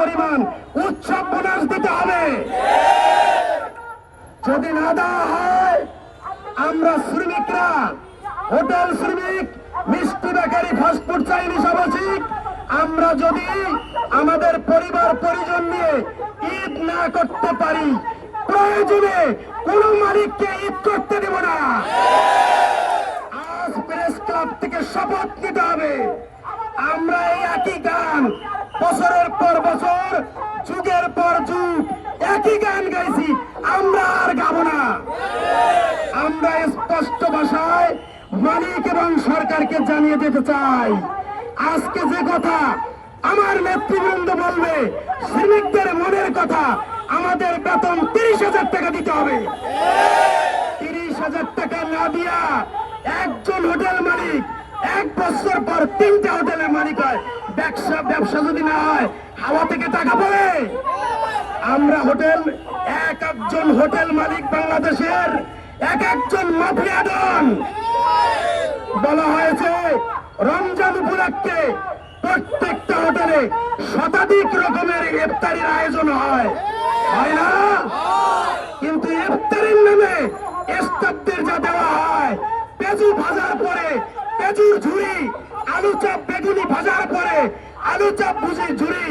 পরিমাণ উৎসব বোনাস দিতে হবে। যদি না দেওয়া হয়, আমরা শ্রমিকরা, হোটেল শ্রমিক, মিষ্টি বেকারি ফাস্টফুড চাইনিজ আবাসিক আমরা যদি আমাদের পরিবার, পরিজন নিয়ে ঈদ না করতে পারি, প্রয়োজনে কোন মালিককে ঈদ করতে দেব না। আজ প্রেস ক্লাব থেকে শপথ নিতে হবে। আমরা এই একই গান বছরের পর বছর, যুগের পর যুগ, একই গান গাইছি, আমরা আর গাবো না। আমরা স্পষ্ট ভাষায় মালিক এবং সরকারকে জানিয়ে দিতে চাই। আজকে যে কথা আমার নেতৃবৃন্দ বলবে, শ্রমিকদের মনের কথা আমাদের বেতন তিরিশ হাজার টাকা দিতে হবে। তিরিশ হাজার টাকা না দিয়া একজন হোটেল মালিক এক বছর পর তিনটা হোটেলের মালিক হয়। ব্যবসা ব্যবসা যদি না হয়, হাওয়া থেকে টাকা পড়ে। আমরা হোটেল, এক একজন হোটেল মালিক বাংলাদেশের, এক একজন মাফিয়া ডন বলা হয়েছে, রমজান উপলক্ষে প্রত্যেকটা হোটেলে শতাধিক রকমের ইফতারির আয়োজন হয়। না? কিন্তু ইফতারির নামে স্টাফদের যা দেওয়া হয় পেঁজু ভাজার পরে পেঁজুর ঝুড়ি আলু চাপ বেগুনি ভাজার পরে আলু চাপ ভুজি ঝুড়ি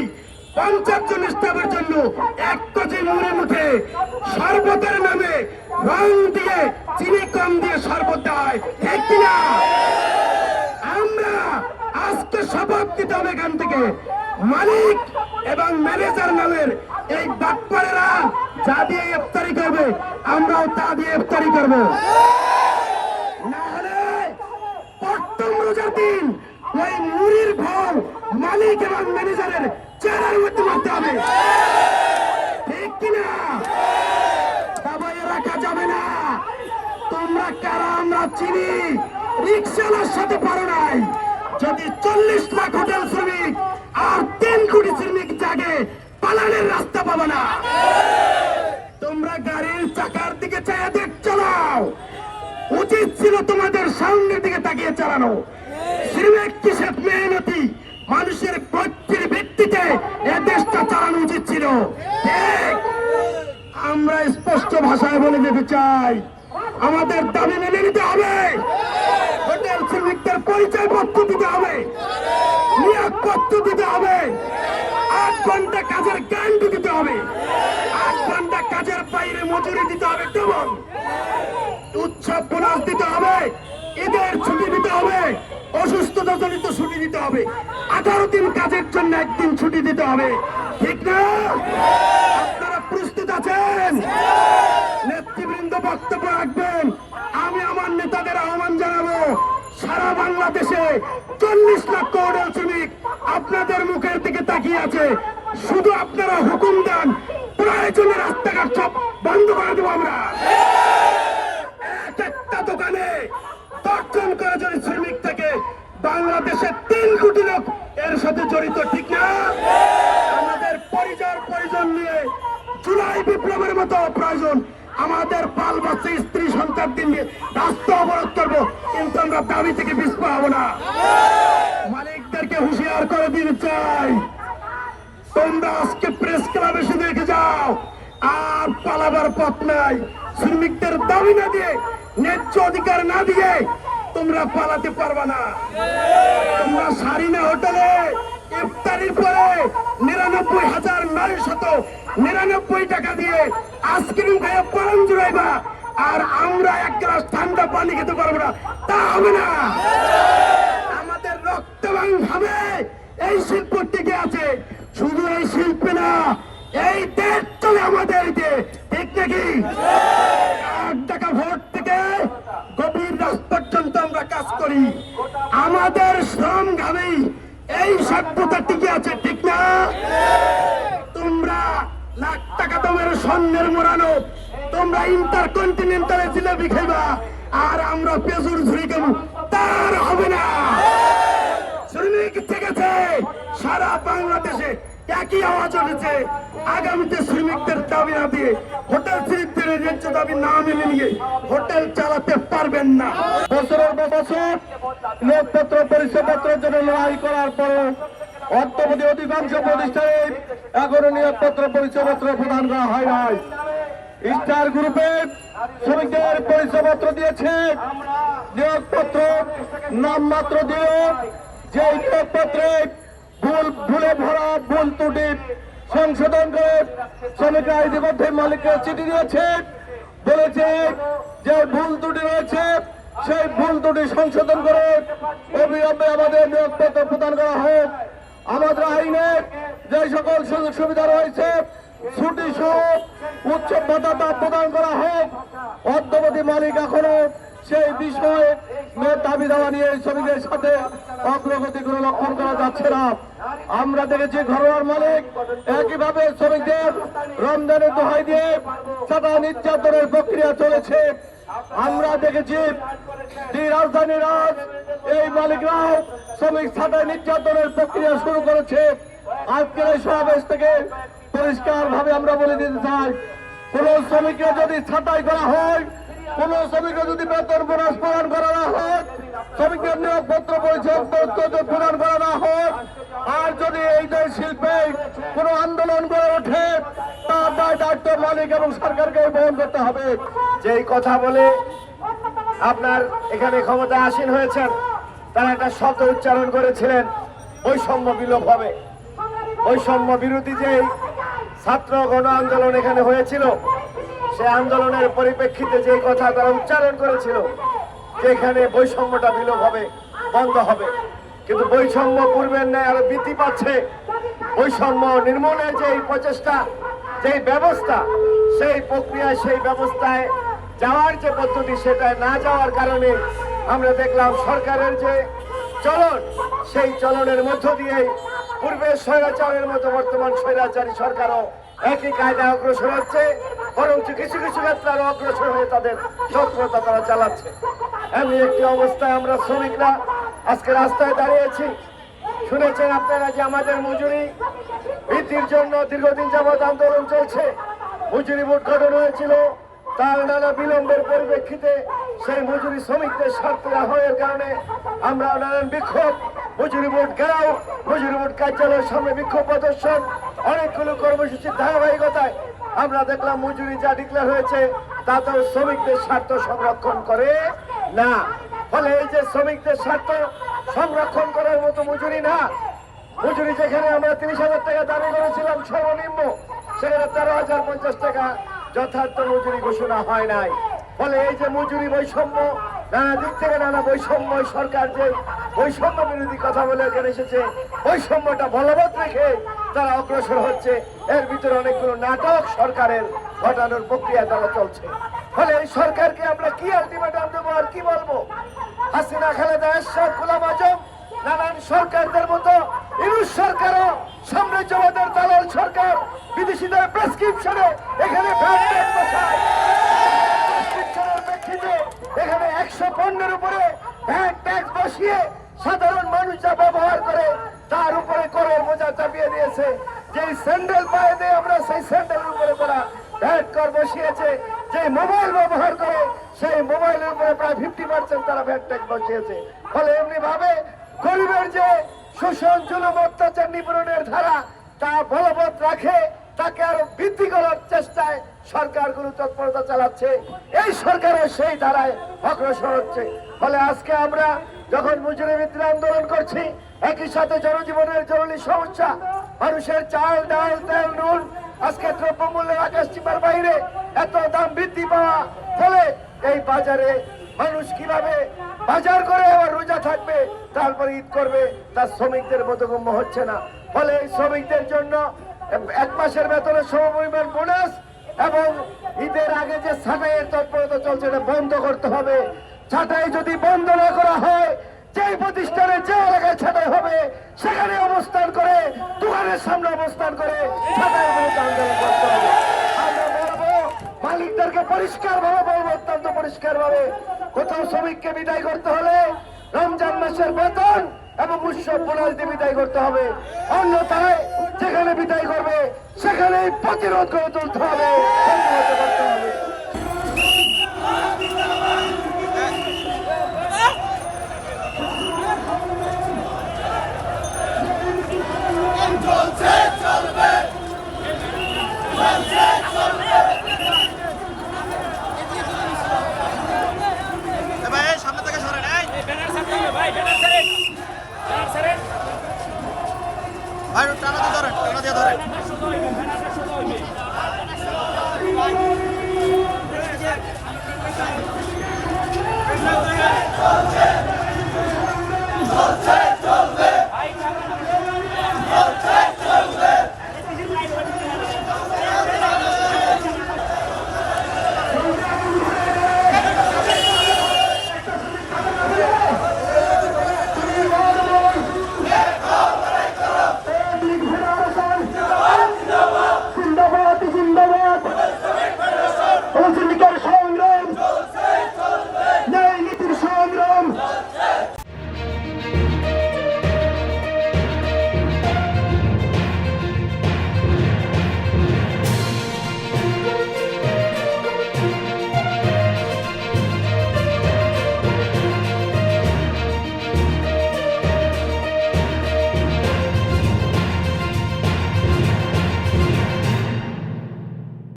পঞ্চাশ জন স্টাফের জন্য এক কেজি মুড়ে মুখে শরবতের নামে রং দিয়ে, চিনি কম দিয়ে শরবত কিনা আমরা আজকে শপথ দিতে হবে এখান থেকে। মালিক এবং ম্যানেজার নামের এই বাটপারেরা যা দিয়ে ইফতারি করবে, আমরাও তা দিয়ে ইফতারি করব না হলে দিন ওই মুড়ির ফল মালিক এবং ম্যানেজারের চেহারার মধ্যে মারতে হবে। ঠিক কিনা? সবাই রাখা যাবে না। তোমরা কারা আমরা চিনি। রিক্সাওয়ালার সাথে পারো নাই। যদি চল্লিশ লাখ হোটেল শ্রমিক আর তিন কোটি শ্রমিক জাগে, পালানের রাস্তা পাবো না। তোমরা গাড়ির চাকার দিকে চায়া দেখ, চালাও। উচিত ছিল তোমাদের সামনের দিকে তাকিয়ে চালানো। শ্রমিক কিসের মেহনতি মানুষের প্রত্যেক ভিত্তিতে এ দেশটা চালানো উচিত ছিল। আমরা স্পষ্ট ভাষায় বলে যেতে চাই, আমাদের দাবি মেনে নিতে হবে। হোটেল শ্রমিকদের পরিচয় পত্র দিতে হবে। নিয়োগ পত্র দিতে হবে। আট ঘণ্টা কাজের গ্যারান্টি দিতে হবে। আট ঘণ্টা কাজের বাইরে মজুরি দিতে হবে, কেমন? উৎসব বোনাস দিতে হবে। ঈদের ছুটি দিতে হবে। অসুস্থতা জনিত ছুটি দিতে হবে। আঠারো দিন কাজের জন্য একদিন ছুটি দিতে হবে। ঠিক না? আপনারা প্রস্তুত আছেন? নেতৃবৃন্দ বক্তব্য রাখবেন। আমি আমার নেতাদের আহ্বান জানাব, সারা বাংলাদেশে চল্লিশ লক্ষ হোটেল শ্রমিক আপনাদের মুখের দিকে তাকিয়ে আছে। শুধু আপনারা হুকুম দেন, প্রয়োজনে রাস্তাঘাট সব বন্ধ করে দেবো আমরা। এক একটা দোকানে দর্শন করে যদি শ্রমিক বাংলাদেশের তিন কোটি লোক এর সাথে জড়িত, ঠিক না? আমাদের পরিবার পরিজন নিয়ে জুলাই বিপ্লবের মতো প্রয়োজন আমাদের পাল বাচ্চা স্ত্রী সন্তান নিয়ে। রাস্তা অবরোধ করব, কিন্তু আমরা দাবি থেকে পিছপা হব না। মালিকদেরকে হুঁশিয়ার করে দিতে চাই। তোমরা আজকে প্রেস ক্লাবে এসে দেখে যাও, আর পালাবার পথ নাই। শ্রমিকদের দাবি না দিয়ে, ন্যায্য অধিকার না দিয়ে তোমরা পালাতে পারবা না। তোমরা সারিনা হোটেলে, ইফতারির পরে নিরানব্বই হাজার নয় শত নিরানব্বই টাকা দিয়ে আইসক্রিম খাইয়ে পরম জুড়াইবা, আর আমরা এক গ্লাস ঠান্ডা পানি খেতে পারব না। তা হবে না। আমাদের রক্তবান ভাবে এই শিল্প টিকে আছে। শুধু এই শিল্পে না, এই দেশ চলে আমাদের ঠিক নাকি? এক টাকা ভোট থেকে করি। আমাদের শ্রম ঘামেই এই সভ্যতা টিকে আছে, ঠিক না? তোমরা লাখ টাকা তোমার স্বর্ণের মোড়ানো, তোমরা ইন্টার কন্টিনেন্টালে জিলেবি খাইবা, আর আমরা পেজুর ঝুড়ি খাব, তার হবে না। শ্রমিক থেকেছে, সারা বাংলাদেশে একই আওয়াজ উঠেছে। আগামীতে শ্রমিকদের দাবি না দিয়ে হোটেল শ্রমিকদের ন্যায্য দাবি না মেনে নিয়ে হোটেল চালাতে পারবেন না। বছরের বছর লোকপত্র পরিচয়পত্রের জন্য লড়াই করার পরও অর্থপতি অধিকাংশ প্রতিষ্ঠানে এখনও নিয়োগপত্র, পরিচয়পত্র প্রদান করা হয় নাই। স্টার গ্রুপের শ্রমিকদের পরিচয়পত্র দিয়েছে। নিয়োগপত্র নামমাত্র দিয়ে যে নিয়োগপত্রে ভুল, ভুলে ভরা, ভুল ত্রুটি সংশোধন করে শ্রমিকরা ইতিমধ্যে মালিককে চিঠি দিয়েছে। বলেছে যে ভুল ত্রুটি রয়েছে, সেই ভুল ত্রুটি সংশোধন করে অবিলম্বে আমাদের নিয়োগপত্র প্রদান করা হোক। আমাদের আইনে যে সকল সুযোগ সুবিধা রয়েছে, ছুটি সহ উচ্চ ভাতা প্রদান করা হোক। অর্ধবতী মালিক এখনও সেই বিষয়ে দাবি দেওয়া নিয়ে শ্রমিকদের সাথে অগ্রগতি কোনো লক্ষণ করা যাচ্ছে না। আমরা দেখেছি ঘরোয়ার মালিক একইভাবে শ্রমিকদের রমজানের দোহাই দিয়ে সাদা নির্যাতনের প্রক্রিয়া চলেছে। আমরা দেখেছি রাজধানী রাজ এই মালিকরাও শ্রমিক ছাঁটাই নির্যাতনের প্রক্রিয়া শুরু করেছে। আজকের এই সমাবেশ থেকে পরিষ্কার ভাবে আমরা বলে দিতে চাই, কোন শ্রমিককে যদি ছাঁটাই করা হয় কোন শ্রমিককে যদি বেতন বোনাস প্রদান করা না হয় শ্রমিকের নিয়োগপত্র পরিচয় প্রদান করা না হয়, আর যদি এই যে শিল্পে কোন আন্দোলন গড়ে ওঠে, তার দায় দায়িত্ব মালিক এবং সরকারকে বহন করতে হবে। যেই কথা বলে আপনার এখানে ক্ষমতা আসীন হয়েছেন, তারা একটা শব্দ উচ্চারণ করেছিলেন, বৈষম্য বিলোপ হবে। বৈষম্য বিরোধী যে ছাত্র গণ আন্দোলন এখানে হয়েছিল সে আন্দোলনের পরিপ্রেক্ষিতে যে কথা তারা উচ্চারণ করেছিল যে এখানে বৈষম্যটা বিলোপ হবে, বন্ধ হবে। কিন্তু বৈষম্য পূর্বের ন্যায় আরও বৃদ্ধি পাচ্ছে। বৈষম্য নির্মূলের যে প্রচেষ্টা যে ব্যবস্থা, সেই প্রক্রিয়া সেই ব্যবস্থায় যাওয়ার যে পদ্ধতি, সেটায় না যাওয়ার কারণে আমরা দেখলাম সরকারের যে চলন, সেই চলনের মধ্য দিয়ে পূর্বের স্বৈরাচারের মতো বর্তমান স্বৈরাচারী সরকারও একই কায়দায় অগ্রসর হচ্ছে। বরঞ্চ কিছু কিছু ক্ষেত্রে আরও অগ্রসর হয়ে তাদের তৎপরতা তারা চালাচ্ছে। এমনি একটি অবস্থায় আমরা শ্রমিকরা আজকে রাস্তায় দাঁড়িয়েছি। শুনেছেন আপনারা যে আমাদের মজুরি বৃদ্ধির জন্য দীর্ঘদিন যাবৎ আন্দোলন চলছে। মজুরি বোর্ড গঠন হয়েছিল তার নানা বিলম্বের পরিপ্রেক্ষিতে সেই মজুরি শ্রমিকদের স্বার্থে আহ্বানের কারণে আমরা নানান বিক্ষোভ, মজুরি বোর্ড ঘেরাও, মজুরি বোর্ড কার্যালয়ের সামনে বিক্ষোভ প্রদর্শন, অনেকগুলো কর্মসূচির ধারাবাহিকতায় আমরা দেখলাম মজুরি যা ডিক্লেয়ার হয়েছে, তা তো শ্রমিকদের স্বার্থ সংরক্ষণ করে। না, ফলে এই যে শ্রমিকদের স্বার্থ সংরক্ষণ করার মতো মজুরি না। মজুরি যেখানে আমরা তিরিশ হাজার টাকা দাবি করেছিলাম সর্বনিম্ন, সেখানে তেরো হাজার পঞ্চাশ টাকা যথার্থ মজুরি ঘোষণা হয় নাই। ফলে এই যে মজুরি বৈষম্য, নানা দিক থেকে নানা বৈষম্য সরকার যে বৈষম্য বিরোধী কথা বলে এখানে এসেছে। বৈষম্যটা বলবৎ রেখে তারা অগ্রসর হচ্ছে। এর ভিতরে অনেকগুলো নাটক সরকারের ঘটানোর প্রক্রিয়া তারা চলছে। ফলে এই সরকারকে আমরা কি আলটিমেটাম দেবো আর কি বলব? হাসিনা, খালেদা, এরশাদ, গোলাম আজম, নানান সরকারদের মতো ইউনুস সরকারও সাম্রাজ্যবাদের দালাল সরকার, বিদেশিদের প্রেসক্রিপশনে এখানে এখানে একশো পণ্যের উপরে ভ্যাট ট্যাক্স বসিয়ে সাধারণ মানুষ যা ব্যবহার করে, তার উপরে করের বোঝা চাপিয়ে দিয়েছে। যে স্যান্ডেল পায়ে দিয়ে আমরা সেই স্যান্ডেলের উপরে তারা ভ্যাট কর বসিয়েছে যে মোবাইল ব্যবহার করে, সেই মোবাইলের উপরে প্রায় ফিফটি পার্সেন্ট তারা ভ্যাট ট্যাক্স বসিয়েছে। ফলে এমনি ভাবে গরিবের যে শোষণ, জুলুম, অত্যাচার নিপূরণের ধারা, তা বলবৎ রাখে, তাকে আরও বৃদ্ধি করার চেষ্টায় সরকারগুলো তৎপরতা চালাচ্ছে। এই সরকারও সেই ধারায় অগ্রসর হচ্ছে। ফলে আজকে আমরা যখন মজুরি বৃদ্ধির আন্দোলন করছি, একই সাথে জনজীবনের জরুরি সমস্যা, মানুষের চাল, ডাল, তেল, নুন, আজকে দ্রব্যমূল্যের আকাশ সীমার বাইরে এত দাম বৃদ্ধি পাওয়া, ফলে এই বাজারে মানুষ কীভাবে বাজার করে আবার রোজা থাকবে, তারপরে ঈদ করবে তার শ্রমিকদের বোধগম্য হচ্ছে না। ফলে এই শ্রমিকদের জন্য এক মাসের বেতনের সমপরিমাণ বোনাস এবং ঈদের আগে যে ছাঁটাইয়ের তৎপরতা চলছে, এটা বন্ধ করতে হবে। ছাঁটাই যদি বন্ধ না করা হয়, যেই প্রতিষ্ঠানে যে এলাকায় ছাঁটাই হবে, সেখানে অবস্থান করে, দোকানের সামনে অবস্থান করে মালিকদেরকে পরিষ্কার ভাবে বলব অত্যন্ত পরিষ্কার ভাবে কোথাও শ্রমিককে বিদায় করতে হলে রমজান মাসের বেতন এবং উৎসব বোনাস দিয়ে বিদায় করতে হবে। অন্যথায় যেখানে বিদায় করবে, সেখানেই প্রতিরোধ করে তুলতে হবে। করতে হবে